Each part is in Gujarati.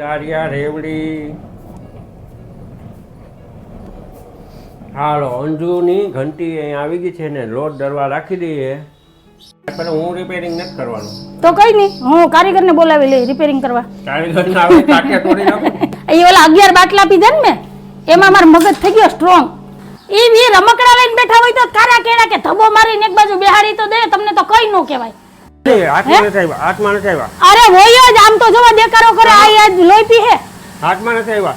દારિયા રેવડી. હાલો અંજુની ઘંટી અહીંયા આવી ગઈ છે ને લોટ દરવા રાખી દઈએ. પણ હું રિપેરિંગ નથી કરવાનું. તો કઈ નહીં હું કારીગરને બોલાવી લઈ રિપેરિંગ કરવા. કારીગર ના આવે કાટિયા તોડી નાખું. એ ઓલા અગિયાર બાટલા પીધા ને મેં એમાં મારો મગજ થઈ ગયો સ્ટ્રોંગ એ વી રમકડા લઈને બેઠા હોય તો કારા કેડા કે ધબો મારીને એક બાજુ બેહારી તો દે તમને તો કઈ ન કહેવાય. એ, હાથમાં નથી આવ્યા. હાથમાં નથી આવ્યા. અરે હોય જ. આમ તો જોવા દેકારો કરે. આ લોહી પી હે. હાથમાં નથી આવ્યા.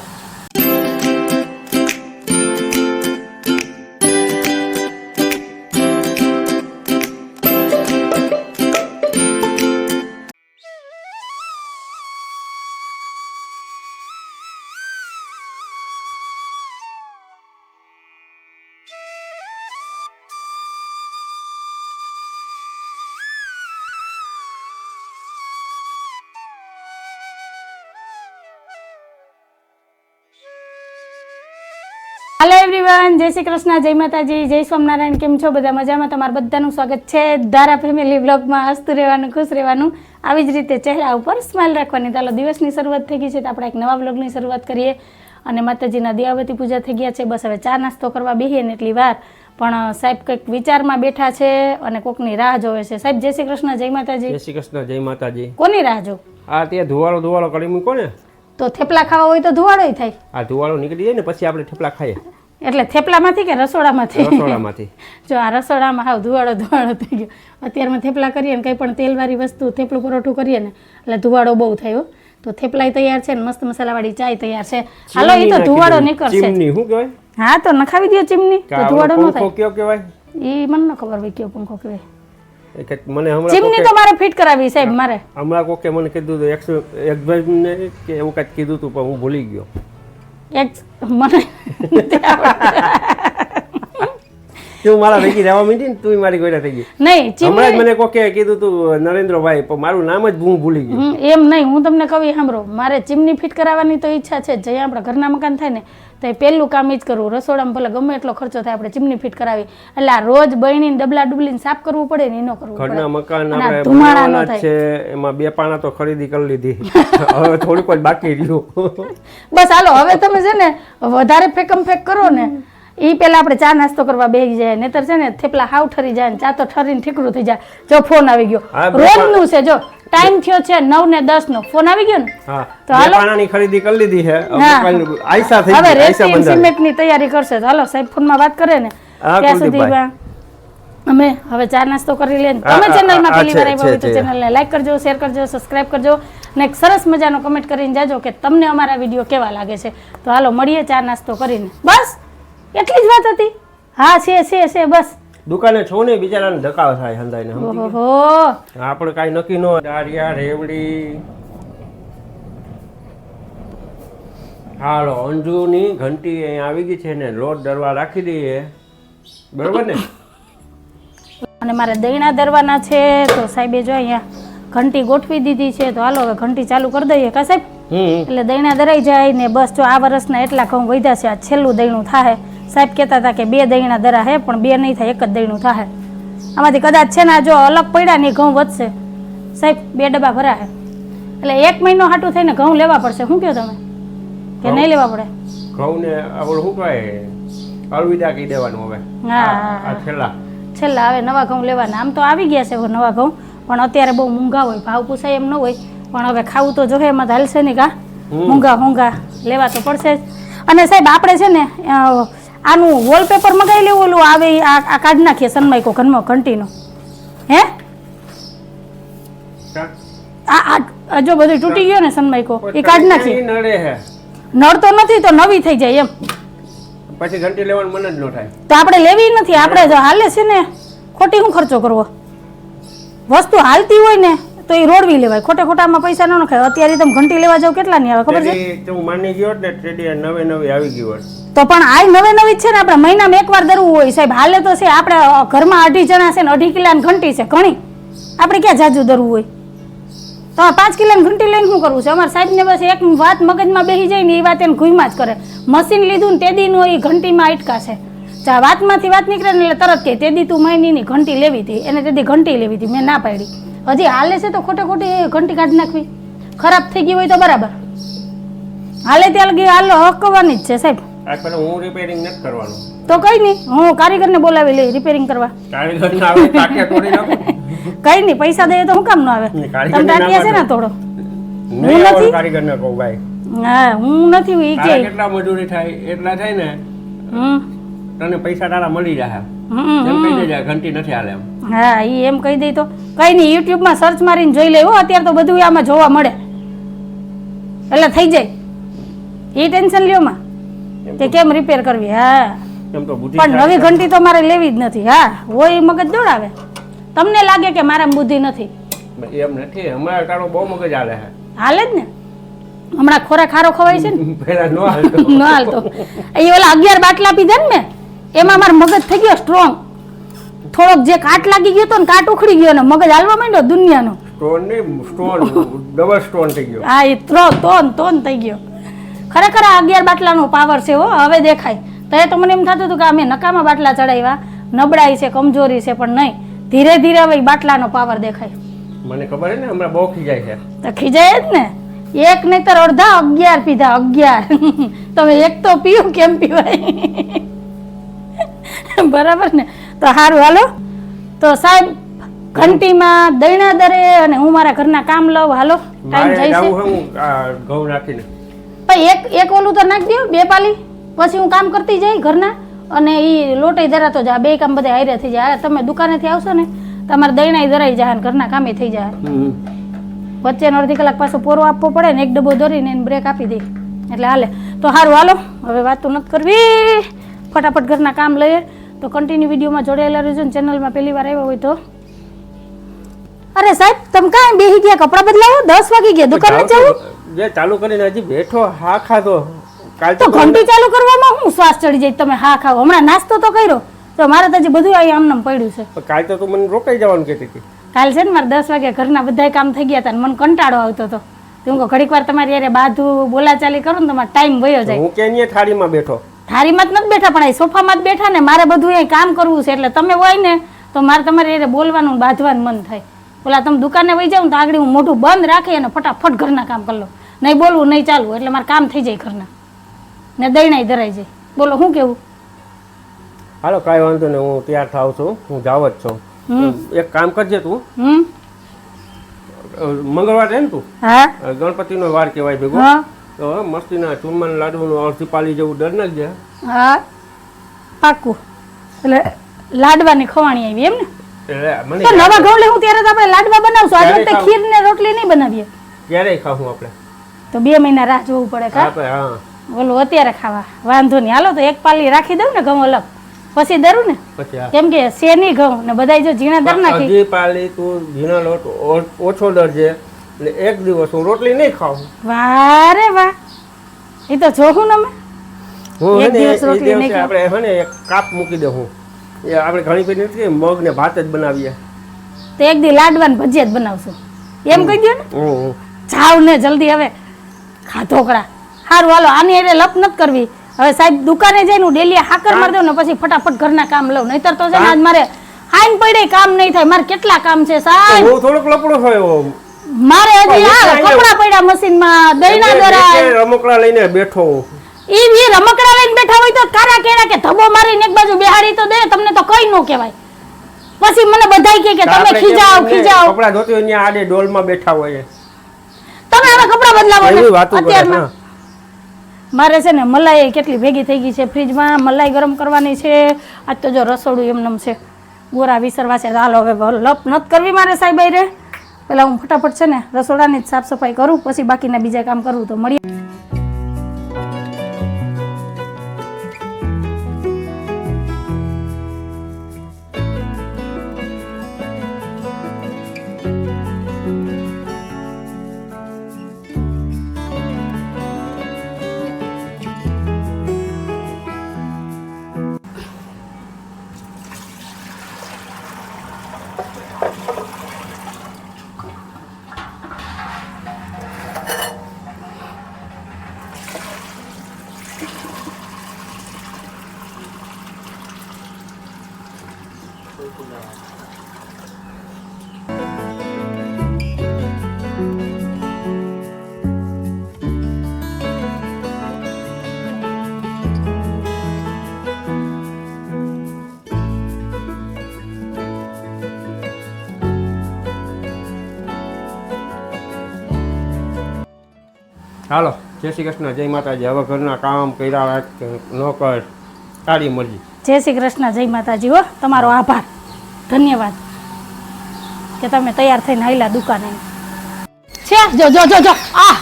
એવરીવન જય શ્રી કૃષ્ણ જય માતાજી જય સ્વામિનારાયણ. કેમ છો? બધા મજામાં? તમારું બધાનું સ્વાગત છે ધારા ફેમિલી બ્લોગમાં હસતું રહેવાનું ખુશ રહેવાનું. આવી જ રીતે ચહેરા ઉપર સ્માઇલ રાખવાની. ચાલો દિવસની શરૂઆત થઈ ગઈ છે તો આપણે એક નવા બ્લોગની શરૂઆત કરીએ. અને માતાજીના દિયાવતી પૂજા થઈ ગયા છે. બસ હવે ચા નાસ્તો કરવા બેહીએ ને એટલી વાર. પણ સાહેબ કંઈક વિચારમાં બેઠા છે અને કોકની રાહ જોવે છે. સાહેબ જય શ્રી કૃષ્ણ જય માતાજી. જય શ્રી કૃષ્ણ જય માતાજી. કોની રાહ જો? આ ત્યાં ધુવાળો ધુવાળો કરી મૂકો ને. તો થેપલા ખાવા હોય તો ધુવાળો થાય. આ ધુવાળો નીકળી જાય ને પછી આપણે થેપલા ખાઈએ. એટલે થેપલામાંથી કે રસોડામાંથી? રસોડામાંથી. જો આ રસોડામાં હાવ ધુવાડો ધુવાડો થઈ ગયો. અત્યારમાં થેપલા કરીએ ને કંઈ પણ તેલવાળી વસ્તુ થેપલું પરોઠું કરીએ ને એટલે ધુવાડો બહુ થયો. તો થેપલાય તૈયાર છે ને મસ્ત મસાલાવાળી ચાય તૈયાર છે. હાલો એ તો ધુવાડો નીકળશે. ચીમની શું કહેવાય? હા તો નખાવી દો ચીમની. તો ધુવાડો ન થાય. કયો કહેવાય? એ મને ન ખબર હોય કયો પંખો કહેવાય. મને હમણાં ચીમની તો મારે ફિટ કરાવી સાહેબ મારે. હમણાં કોકે મને કીધું હતું એક્સ એક ભાઈને કે એવું કાંઈક કીધું હતું પણ હું ભૂલી ગયો. એક મને તું મારા ભેગી રહેવા માંડી ને તું મારી ગોડા થઈ ગઈ નહીં હમણાં જ મને કોકે કીધું તું નરેન્દ્રભાઈ પણ મારું નામ જ હું ભૂલી ગયો. એમ નહીં હું તમને કહું સાંભળો. મારે ચીમની ફિટ કરાવવાની તો ઈચ્છા છે જે આપણા ઘરના મકાન થાય ને તો એ પહેલું કામ જ કરવું રસોડામાં ભલે ગમે એટલો ખર્ચો થાય આપણે ચીમની ફિટ કરાવી. એટલે આ રોજ બળીને ડબલા ડુબલીને સાફ કરવું પડે ને એનો કરવું ઘરના મકાન આપણે ધુમાડા ન છે એમાં બે પાણા તો ખરીદી કરી લીધી. હવે થોડુંક જ બાકી રહ્યું. બસ હાલો હવે તમે છે ને વધારે ફેકમ ફેક કરો ને એ પહેલાં આપણે ચા નાસ્તો કરવા બેસી જાય નહીતર છે ને થેપલા હાવ ઠરી જાય ને ચા તો ઠરીને ઠીકરું થઈ જાય. જો ફોન આવી ગયો. રોજનું છે જો ટાઈમ થયો છે નવ ને દસ નો. ફોન આવી ગયો ને? તો હાલો. પાણાની ખરીદી કરી લીધી છે. આયસા થઈ હવે રેસિંગ આયસા સિમેન્ટની તૈયારી કરશે. તો હાલો સાહેબ ફોનમાં વાત કરે ને. ત્યાં સુધી અમે હવે ચા નાસ્તો કરી લઈએ તમે ચેનલ ચેનલમાં પહેલી વાર આવ્યા હોય તો. ચેનલને લાઈક કરજો શેર કરજો સબસ્ક્રાઇબ કરજો ને એક સરસ મજાનો કમેન્ટ કરીને જાજો કે તમને અમારા વીડિયો કેવા લાગે છે. તો હાલો મળીએ ચા નાસ્તો કરીને. બસ! એટલી જ વાત હતી. હા છે છે છે બસ. દુકાને છો ને બિચારાને ધકાવ થાય હંધાઈને ઓહો આપણે કાઈ નક્કી ન ડારિયા રેવડી. હાલો અંજુની ઘંટી અહીંયા આવી ગઈ છે ને લોટ દરવા રાખી દઈએ. બરોબર ને? અને મારે દહીણા દરવાના છે તો સાહેબે જો અહીંયા ઘંટી ગોઠવી દીધી છે તો હાલો હવે ઘંટી ચાલુ કરી દઈએ કા સાહેબ? એટલે દહીણા દરાઈ જાય ને બસ જો આ વર્ષના એટલા ઘઉં વધ્યા છે આ છેલ્લું દૈણું થાય સાહેબ કહેતા હતા કે બે દહીણા દરા હે પણ બે નહીં થાય એક જ દહીણું થાય આમાંથી કદાચ છે ને આ જો અલગ પડ્યા ને ઘઉં વધશે. સાહેબ બે ડબ્બા ભરા હે. એટલે એક મહિનો હાટું થઈને ઘઉં લેવા પડશે. શું કહો તમે? કે નહીં લેવા પડે? ઘઉંને આપણે શું કહે? અલવિદા કહી દેવાનું હવે. હા, છેલ્લા. છેલ્લા હવે નવા ઘઉં લેવાના. આમ તો આવી ગયા છે નવા ઘઉં. પણ અત્યારે બહુ મૂંઘા હોય ભાવ પૂછાય એમ ન હોય. પણ હવે ખાવું તો જોઈએ એમાં ધાલશે ને કા? મૂંઘા મૂંઘા. લેવા તો પડશે જ. અને સાહેબ આપણે છે ને આનું વોલપેપર મગાવી લેવું ઓલું આવે આ કાઢી નાખીએ સનમાઈકો ઘરમાં ઘંટીનો હે? આ જો બધું તૂટી ગયો ને સનમાઈકો એ કાઢી નાખીએ. નડે હે. નળ તો નથી તો નવી થઈ જાય એમ. પછી ઘંટી લેવાનું મન જ ન થાય. તો આપણે લેવી નથી આપણે જો હાલે છે ને. ખોટી શું ખર્ચો કરવો? વસ્તુ હાલતી હોય ને તો એ રોડવી લેવાય. ખોટે ખોટામાં પૈસા ન નખાય. અત્યારે તમે ઘંટી લેવા જાવ કેટલા ની આવે ખબર છે? તો હું માની ગયો ને ટ્રેડી નવે નવી આવી ગયો તો પણ આ નવે નવી છે ને આપણે? મહિનામાં એકવાર દરવું હોય સાહેબ. હાલે તો છે આપણે ઘરમાં અઢી જણા છે ને અઢી કિલ્લાની ઘંટી છે ઘણી. આપણે ક્યાં જાજુ દરવું હોય? તો પાંચ કિલ્લાની ઘંટી લઈને શું કરવું છે? અમારા સાહેબને બસ એક વાત મગજમાં બેસી જાય ને એ વાત એને ઘુઈમાં જ કરે. મશીન લીધું ને તે દીનું એ ઘંટીમાં અટકા છે. જા વાતમાંથી વાત નીકળે ને એટલે તરત કે તે દી તું મહિનીની ઘંટી લેવી હતી. એને તે દી ઘંટી લેવી હતી મેં ના પાડી. હજી હાલે છે તો ખોટે ખોટી ઘંટી કાઢી નાખવી. ખરાબ થઈ ગઈ હોય તો બરાબર. હાલે ત્યાં લગી હાલ હકવાની જ છે સાહેબ. હું રિપેરિંગ નથી કરવાનું. તો કઈ નહીં હું કારીગરને બોલાવી લઈ રિપેરિંગ કરવા. કારીગર આવે ટાંટિયા તોડી નાખો. કઈ નહીં પૈસા દઈએ તો હું કામ ન આવે તમે ટાટિયા છે ને થોડો. હું નથી? આવે કારીગર ને કહું ભાઈ. હા હું નથી ઈ કે કેટલા મજૂરી થાય એટલા થાય ને હમ. તને પૈસા તારા મળી જાય હમ, એમ કહી. દેજે ઘંટી નથી હાલે એમ. હા એ એમ કહી દઈ તો. કઈ નહીં યુટ્યુબમાં સર્ચ મારીને જોઈ લેવો અત્યારે તો બધું આમાં જોવા મળે. એટલે થઈ જાય. એ ટેન્શન લ્યો માં. કે કેમ રિપેર કરવી? હા. પણ નવી ઘંટી તો મારે લેવી જ નથી. હા હોય મગજ દોડાવે. તમને લાગે કે મારે બુદ્ધિ નથી? એમ નથી. હમણાં તારો બહુ મગજ હાલે છે. હાલે જ ને? હમણાં ખોરાક ખારો ખવાય છે ને? ન હાલતો. એ ઓલા અગિયાર બાટલા પીધા ને મેં એમાં મારો મગજ થઈ ગયો સ્ટ્રોંગ થોડોક જે કાટ લાગી ગયો તો ને કાટ ઉખડી ગયો ને મગજ હાલવા માંડ્યો દુનિયાનો. સ્ટોન ને સ્ટોન ડબલ સ્ટોન થઈ ગયો. હા એ ત્રો તોન તોન થઈ ગયો. ખરેખર આ અગિયાર બાટલાનો પાવર છે હો હવે દેખાય. તો એ તો મને એમ થતું હતું કે અમે નકામા બાટલા ચડાવ્યા નબળાઈ છે કમજોરી છે પણ નહીં. ધીરે ધીરે હવે બાટલાનો પાવર દેખાય. મને ખબર છે ને હમણાં બહુ ખીજાય છે. તો ખીજાય જ ને. એક નહીતર અડધા અગિયાર પીધા અગિયાર. તમે એક તો પીવું કેમ પીવાય? બરાબર ને? તો સારું હાલો. તો સાહેબ ઘંટીમાં દૈણા દરે અને હું મારા ઘરના કામ લઉં હાલો. ટાઈમ જાય છે. ઘઉં નાખીને. ભાઈ એક એક ઓલું તો નાખી દો બે પાલી. પછી હું કામ કરતી જઈ ઘરના. અને એ લોટે ધરાતો જા બે કામ બધા હારે થઈ જાય. આ તમે દુકાનેથી આવશો ને તમારે દૈણાય ધરાઈ જાય ઘરના કામે થઈ જાય. વચ્ચેનો અડધી કલાક પાછો પોરો આપવો પડે ને એક ડબ્બો ધરીને એને બ્રેક આપી દે. એટલે હાલે. તો સારું હાલો. હવે વાતું નથી કરવી. ફટાફટ ઘરના કામ લઈએ. તો કન્ટિન્યુ વિડીયોમાં જોડાયેલા રહેજો ને ચેનલમાં પહેલી વાર આવ્યા હોય તો. અરે સાહેબ તમે કાંઈ બેસી ગયા? કપડાં બદલાવો? દસ વાગી ગયા. દુકાને જવું જે ચાલુ કરીને હજી બેઠો હા ખાધો. કાલ તો ઘંટી ચાલુ કરવામાં હું શ્વાસ ચડી જાય તમે હા ખાવ હમણાં નાસ્તો તો કર્યો. તો મારે તો હજી બધું અહીં આમનામ પડ્યું છે. કાલ તો તું મને રોકાઈ જવાનું કહેતી હતી. કાલ છે ને મારે દસ વાગે ઘરના બધા કામ થઈ ગયા હતા મને કંટાળો આવતો હતો. હું ઘડીક વાર તમારી યારે બાધું બોલાચાલી કરું ને તમારે ટાઈમ વયો જાય. હું કે થાળીમાં બેઠો? થારીમાં જ નથી બેઠા પણ એ સોફામાં જ બેઠા ને મારે બધું એ કામ કરવું છે એટલે તમે હોય ને તો મારે તમારે એને બોલવાનું બાંધવાનું મન થાય. ઓલા તમે દુકાને વહી જાવ તો આગળ હું મોઢું બંધ રાખી અને ફટાફટ ઘરના કામ કરી લો. નહીં બોલવું નહીં ચાલવું એટલે મારે કામ થઈ જાય ઘરના. ને દૈણાય ધરાઈ જાય. બોલો શું કેવું? હાલો કાંઈ વાંધો નહીં હું તૈયાર થાવ છું. હું જાવ જ છું. એક કામ કરજે તું. મંગળવાર છે ને તું? હા. ગણપતિનો વાર કહેવાય ભેગો. તો મસ્તીના ચૂરમાના લાડુનું અડધી પાલી જેવું દર નાખજે હા. પાકું. એટલે લાડવાની ખવાણી આવી એમ ને? તો નવા ઘઉં લેવું ત્યારે તો આપણે લાડવા બનાવશું. આજે વખતે ખીર ને રોટલી નહીં બનાવીએ. ક્યારે ખાવું આપણે? તો બે મહિના રાહ જોવું પડે કા? હા. ઓલું અત્યારે ખાવા. વાંધો નહીં. હાલો તો એક પાલી રાખી દઉં ને ઘઉં અલગ. પછી દરું ને? કેમ કે શેની ઘઉં? ને બધા જો ઝીણા દર નાખી. પાલી તું ઝીણા લોટ ઓછો દરજે. એટલે એક દિવસ હું રોટલી નહીં ખાઉં. વાહ રે વાહ. એ તો જોખું ને હું એક દિવસ રોટલી નહીં આપણે હે ને એક કાપ મૂકી દઉં હું. એ આપણે ઘણી પેલી નથી મગ ને ભાત જ બનાવીએ. તો એક દી લાડવા ને ભજીયા જ બનાવશું. એમ કહી દો ને? જાવ ને જલ્દી હવે. ખાધોકડા સારું હાલો આની એટલે લપ નથી કરવી. હવે સાહેબ દુકાને જઈને હું ડેલી હાકર મારી દઉં ને પછી ફટાફટ ઘરના કામ લઉં. નહીતર તો છે ને આજ મારે હાઈન પડે કામ નહીં થાય. મારે કેટલા કામ છે સાહેબ? હું થોડોક લપડો થયો. મારે હજી આ કપડા પડ્યા મશીનમાં દઈના એટલે દરા રમકડા લઈને બેઠો. ઈ વી રમકડા લઈને બેઠા હોય તો કારા કેરા કે ધબો મારીને એક બાજુ બેહાડી તો દે તમને તો કઈ નો કહેવાય. પછી મને બધાય કે કે તમે ખીજાઓ ખીજાઓ. કપડા ધોતી હોય ત્યાં આડે ડોલમાં બેઠા હોય તમે હવે કપડા બદલાવો ને અત્યારમાં. મારે છે ને મલાઈ કેટલી ભેગી થઈ ગઈ છે ફ્રીજમાં મલાઈ ગરમ કરવાની છે. આજ તો જો રસોડું એમનેમ છે. ગોરા વિસરવા છે. હાલ હાલો હવે લપ નત કરવી મારે સાહેબ રે પેલા હું ફટાફટ છે ને રસોડાની જ સાફ સફાઈ કરું, પછી બાકીના બીજા કામ કરું, તો મળીએ. હાલો જય શ્રી કૃષ્ણ જય માતાજી. હવે ઘરના કામ કર્યા ન કર તારી મરજી. જય શ્રી કૃષ્ણ જય માતાજી હો તમારો આભાર. ધન્યવાદ. કે તમે તૈયાર થઈને આવેલા દુકાને. છે જો જો જો જો આ.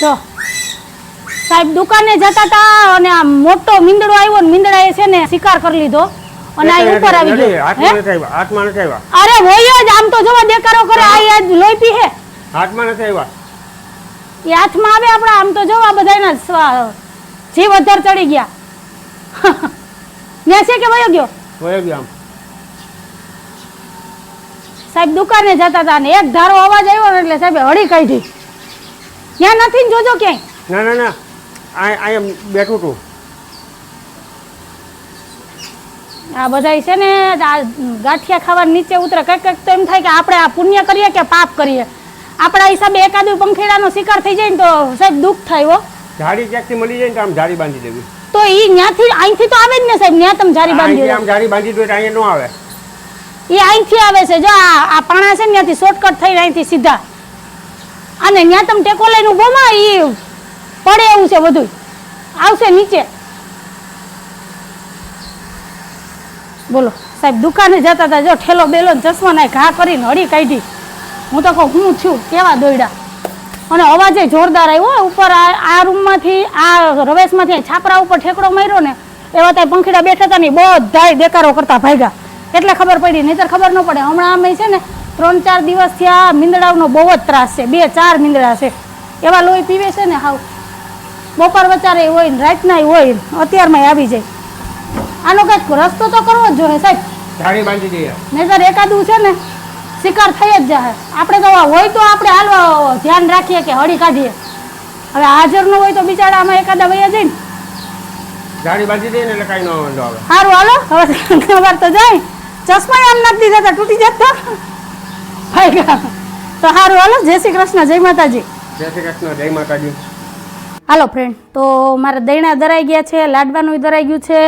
જો. સાહેબ દુકાને જતા હતા અને આ મોટો મીંદડો આવ્યો ને મીંદડાએ છે ને શિકાર કરી લીધો. અને આ ઉપર આવી ગયો? હાથમાં નથી આવ્યા અરે હોય જ આમ તો જોવા દેકારો કરે આ યાદ લોહી પી હે હાથમાં નથી આવ્યા? એ હાથમાં આવે આપણા આમ તો જોવા બધાના સ્વા- જીવ અધર ચડી ગયા. ને છે કે વયો ગયો વયો ગયો આમ. સાહેબ દુકાને જતા હતા ને એક ધારો અવાજ આવ્યો ને એટલે સાહેબે હળી કાઢી. ત્યાં નથી ને જોજો ક્યાંય. ના ના ના. આ અહીંયા બેઠું તું આ બધા છે ને આ ગાંઠિયા ખાવા નીચે ઉતરે. કંઈક કંઈક તો એમ થાય કે આપણે આ પુણ્ય કરીએ કે પાપ કરીએ. આપણા હિસાબે એકાદું પંખેડાનો શિકાર થઈ જાય ને તો સાહેબ દુઃખ થાય હો. ઝાડી ક્યાંકથી મળી જાય ને તો આમ ઝાડી બાંધી દેવી. તો એ ન્યાથી અહીંથી તો આવે જ ને સાહેબ ન્યા તમે ઝાડી બાંધી આમ ઝાડી બાંધી દો એટલે અહીંયા ન આવે. એ અહીંથી આવે છે જો આ પાણા છે ને ત્યાંથી શોર્ટકટ થઈને અહીંથી સીધા. અને ત્યાં તમે ટેકો લઈને ઊભો માં એ પડે એવું છે બધું આવશે નીચે. બોલો સાહેબ દુકાને જતા હતા જો ઠેલો બેલો ચશ્મા ના ઘા કરીને હળી કાઢી. હું તો કહું હું થયું કેવા દોડ્યા અને અવાજે જોરદાર આવ્યો ઉપર આ રૂમમાંથી આ રવેશમાંથી છાપરા ઉપર ઠેકડો માર્યો ને એવા ત્યાં પંખીડા બેઠા હતા ને બધાય દેકારો કરતા ભાગ્યા. એટલે ખબર પડી નહીતર ખબર ન પડે. હમણાં અમે છે ને ત્રણ ચાર દિવસથી આ મીંદડાઓનો બહુ જ ત્રાસ છે બે ચાર મીંદડા છે. એવા લોહી પીવે છે ને હાવ. બપોર વચારે હોય ને રાતના હોય અત્યારમાં આવી જાય. આનો કંઈક રસ્તો તો કરવો જ જોઈએ સાહેબ. નહીતર એકાદું છે ને શિકાર થઈ જ જાય આપણે તો હોય તો આપણે હાલ ધ્યાન રાખીએ કે હળી કાઢીએ. હવે હાજર ન હોય તો બિચારા આમાં એકાદા વયા જાય ને જાડી બાંધી દઈએ ને એટલે કાંઈ ન વાંધો આવે. સારું હાલો. હવે ખબર તો જાય. ચશ્મા આમ નથી દીધા તૂટી જતા ભાઈ તો સારું હાલો. જય શ્રી કૃષ્ણ જય માતાજી. જય શ્રી કૃષ્ણ જય માતાજી. હાલો ફ્રેન્ડ તો મારા દૈણા દરાઈ ગયા છે લાડવાનું દરાઈ ગયું છે.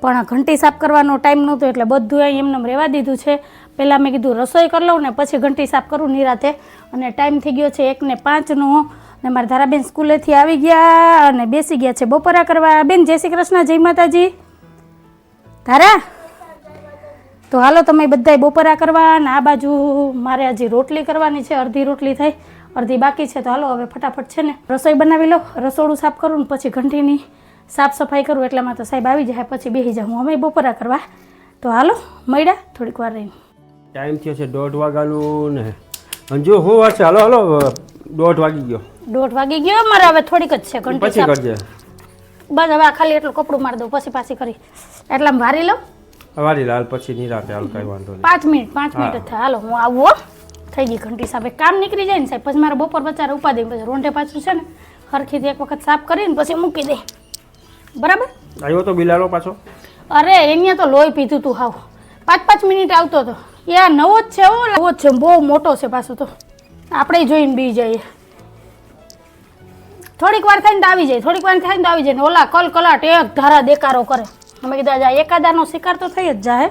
પણ ઘંટી સાફ કરવાનો ટાઈમ નહોતો એટલે બધું એમને રહેવા દીધું છે. પહેલાં મેં કીધું રસોઈ કરી લઉં ને પછી ઘંટી સાફ કરું નિરાતે. અને ટાઈમ થઈ ગયો છે એકને પાંચનો ને. મારા ધારાબેન સ્કૂલેથી આવી ગયા અને બેસી ગયા છે. બપોરા કરવા. બેન, જય શ્રી કૃષ્ણ, જય માતાજી. ધારા? તો હાલો, તમે બધાય બપોરા કરવા અને આ બાજુ મારે હજી રોટલી કરવાની છે. અડધી રોટલી થઈ, અડધી બાકી છે. તો હાલો, હવે ફટાફટ છે ને રસોઈ બનાવી લો. રસોડું સાફ કરું ને પછી ઘંટીની સાફ સફાઈ કરું. એટલામાં તો સાહેબ આવી જાય. પછી બેસી જાઉં. અમે બપોરા કરવા. તો હાલો, મળ્યા. થોડીક વાર રહીને. ટાઈમ થયો છે દોઢ વાગ્યાનું ને. અંજુ હું વાત છે હાલો હાલો દોઢ વાગી ગયો. દોઢ વાગી ગયો? મારે હવે થોડીક જ છે ઘંટી પછી કરજે. બસ હવે ખાલી એટલું કપડું મારી દઉં પછી પાછી કરી. એટલામાં વારી લઉં? વારી લાલ પછી નિરાતે હાલ કઈ વાંધો નહીં. પાંચ મિનિટ પાંચ મિનિટ થાય. હાલો હું આવું હો. થઈ ગઈ ઘંટી સાહેબ કામ નીકળી જાય ને સાહેબ પછી મારે બપોર બચારે ઉપાદી પછી રોંઢે પાછું છે ને હરખીથી એક વખત સાફ કરીને પછી મૂકી દે. બરાબર? આવ્યો તો બિલાડો પાછો. અરે એને તો લોહી પીધું તું હાવ. પાંચ પાંચ મિનિટ આવતો હતો એ આ નવો જ છે હો નવો જ છે બહુ મોટો છે પાછો તો. આપણે જોઈને બી જઈએ. થોડીક વાર થાય ને તો આવી જાય થોડીક વાર થાય ને તો આવી જાય ને ઓલા કલ કલાટ એક ધારા દેકારો કરે. અમે કીધા જાય એકાદાનો શિકાર તો થઈ જ જાય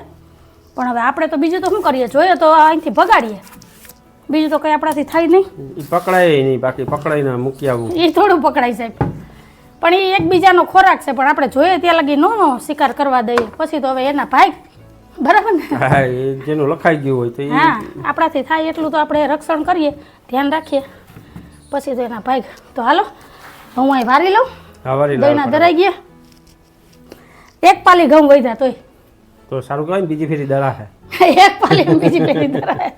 પણ હવે આપણે તો બીજું તો શું કરીએ? જોઈએ તો અહીંથી ભગાડીએ. બીજું તો કંઈ આપણાથી થાય નહીં. પકડાય નહીં બાકી પકડાઈને મૂકી આવું. એ થોડું પકડાય સાહેબ. પણ એ એકબીજાનો ખોરાક છે પણ આપણે જોઈએ ત્યાં લગી નો શિકાર કરવા દઈએ. પછી તો હવે એના ભાઈ બરાબર ને? હા એ જેનું લખાઈ ગયું હોય તો એ હા આપણાથી થાય એટલું તો આપણે રક્ષણ કરીએ. ધ્યાન રાખીએ. પછી તો એના ભાઈ તો હાલો હું અહીં વારી લઉં. હા વારી લઉં દરાઈ ગયા. એક પાલી ઘઉં વધ્યા તોય. તો સારું કહેવાય ને બીજી ફેરી દડા છે એક પાલી બીજી પેલી ધરાય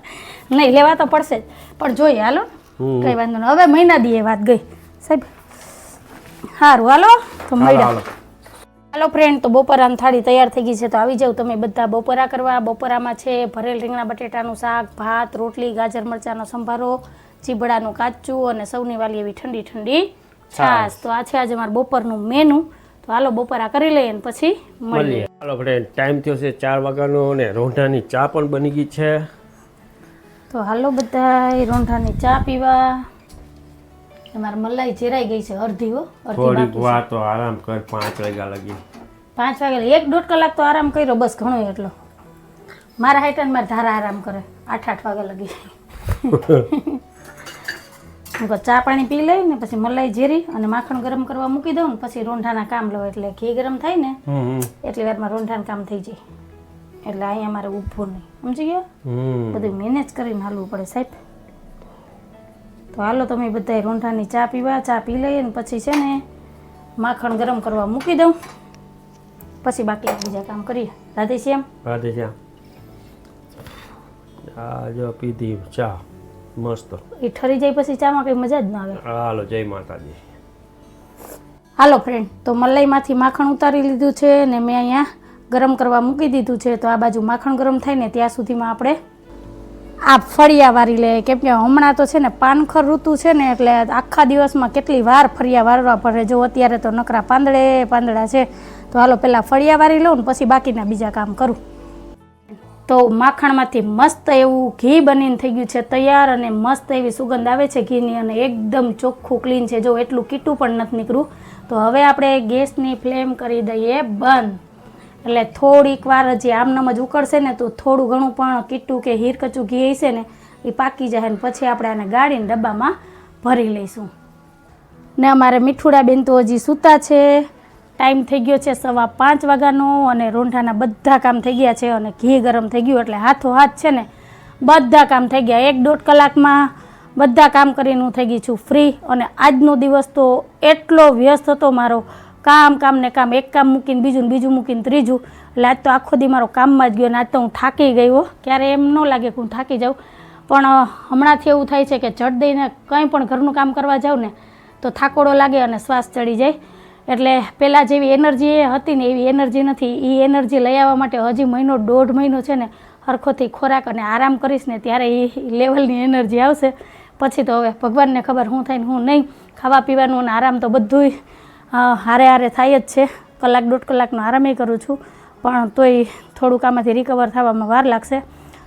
નહીં લેવા તો પડશે જ. પણ જોઈએ હાલો. કઈ વાંધો નહીં. હવે મહિના દીએ વાત ગઈ. સાહેબ સારું હાલો. તો મળ્યા. હાલો ફ્રેન્ડ તો બપોરાની થાળી તૈયાર થઈ ગઈ છે તો આવી જાવ તમે બધા બપોરા કરવા. બપોરામાં છે ભરેલ રીંગણા બટેટાનું શાક ભાત રોટલી ગાજર મરચાંનો સંભારો ચીબડાનું કાચું અને સૌની વાલી એવી ઠંડી ઠંડી છાશ. તો આ છે આજે મારું બપોરનું મેનુ તો હાલો બપોરા કરી લઈએ ને પછી મળીએ. મળીએ. હાલો ફ્રેન્ડ ટાઈમ થયો છે ચાર વાગ્યાનો અને રોંઢાની ચા પણ બની ગઈ છે. તો હાલો બધા રોંઢાની ચા પીવા. તમારે મલાઈ ચેરાઈ ગઈ છે અડધી હો અડધી થોડીક વાર તો આરામ કર પાંચ વાગ્યા લગી. પાંચ વાગે એક દોઢ કલાક તો આરામ કર્યો બસ ઘણો એટલો. મારા હાઈટન મારા ધારા આરામ કરે. આઠ આઠ વાગે લગી. ચા પાણી પી લઈ ને પછી મલાઈ જીરી અને માખણ ગરમ કરવા મૂકી દઉં ને પછી રોંઢાના કામ લઉં એટલે ઘી ગરમ થાય ને એટલી વારમાં રોંઢાનું કામ થઈ જાય. એટલે અહીંયા મારે ઊભું નહીં. સમજી ગયો? બધું મેનેજ કરીને હાલવું પડે સાહેબ. તો હાલો તમે બધાય રોંઢાની ચા પીવા ચા પી લઈએ ને પછી છે ને માખણ ગરમ કરવા મૂકી દઉં. પછી બાકી બીજા કામ કરીએ. રાધે શ્યામ રાધે શ્યામ આ જો પીધી ચા. મસ્ત. એ ઠરી જાય પછી ચામાં કઈ મજા જ ના આવે. હાલો જય માતાજી. હાલો ફ્રેન્ડ તો મલાઈમાંથી માખણ ઉતારી લીધું છે ને મેં અહીંયા ગરમ કરવા મૂકી દીધું છે. તો આ બાજુ માખણ ગરમ થાય ને ત્યાં સુધીમાં આપણે આ ફળિયા વારી લે. કેમ કે હમણાં તો છે ને પાનખર ઋતુ છે ને એટલે આખા દિવસમાં કેટલી વાર ફળિયા વારવા પડે જો અત્યારે તો નકરા પાંદડે પાંદડા છે. તો હાલો પહેલાં ફળિયા વારી લઉં ને પછી બાકીના બીજા કામ કરું. તો માખણમાંથી મસ્ત એવું ઘી બનીને થઈ ગયું છે તૈયાર અને મસ્ત એવી સુગંધ આવે છે ઘીની અને એકદમ ચોખ્ખું ક્લીન છે. જો એટલું કીટું પણ નથી નીકળ્યું. તો હવે આપણે ગેસની ફ્લેમ કરી દઈએ બંધ. એટલે થોડીક વાર હજી આમનામ જ ઉકળશે ને તો થોડું ઘણું પણ કીટું કે હીરકચું ઘી હશે ને એ પાકી જાય ને પછી આપણે આને ગાળીને ડબ્બામાં ભરી લઈશું. ને અમારે મીઠુડા બેન તો હજી સૂતા છે. ટાઈમ થઈ ગયો છે સવા પાંચ વાગ્યાનો અને રોંઢાના બધા કામ થઈ ગયા છે અને ઘી ગરમ થઈ ગયું એટલે હાથો હાથ છે ને બધા કામ થઈ ગયા. એક દોઢ કલાકમાં બધા કામ કરીને હું થઈ ગઈ છું ફ્રી અને આજનો દિવસ તો એટલો વ્યસ્ત હતો મારો કામ કામ ને કામ. એક કામ મૂકીને બીજું ને બીજું મૂકીને ત્રીજું. એટલે આજ તો આખો દી મારો કામમાં જ ગયો ને આજ તો હું થાકી હો. ક્યારે એમ ન લાગે કે હું થાકી જાઉં. પણ હમણાંથી એવું થાય છે કે ચટ દઈને કંઈ પણ ઘરનું કામ કરવા જાઉં ને તો થાકોડો લાગે અને શ્વાસ ચડી જાય. એટલે પહેલાં જેવી એનર્જી હતી ને એવી એનર્જી નથી. એ એનર્જી લઈ આવવા માટે હજી મહિનો દોઢ મહિનો છે ને હરખોથી ખોરાક અને આરામ કરીશ ને ત્યારે એ લેવલની એનર્જી આવશે. પછી તો હવે ભગવાનને ખબર હું થાય ને હું નહીં. ખાવા પીવાનું અને આરામ તો બધુંય અ, હારે હારે થાય જ છે. કલાક દોઢ કલાકનો આરામે કરું છું. પણ તોય થોડુંક આમાંથી રિકવર થવામાં વાર લાગશે.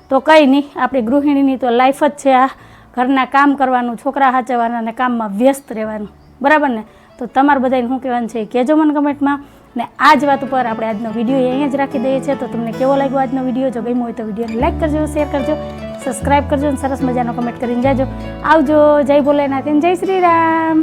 તો કંઈ નહીં, આપણી ગૃહિણીની તો લાઈફ જ છે આ. ઘરના કામ કરવાનું, છોકરા સાચવવાના અને કામમાં વ્યસ્ત રહેવાનું. બરાબર ને? તો તમારે બધાને શું કહેવાનું છે કહેજો મને કમેન્ટમાં. ને આ જ વાત ઉપર આપણે આજનો વીડિયો અહીંયા જ રાખી દઈએ છીએ. તો તમને કેવો લાગ્યો આજનો વીડિયો? જો ગમ્યો હોય તો વિડીયોને લાઈક કરજો, શેર કરજો સબસ્ક્રાઈબ કરજો અને સરસ મજાનો કમેન્ટ કરીને જાજો. આવજો, જય ભોલેનાથ જય શ્રી રામ.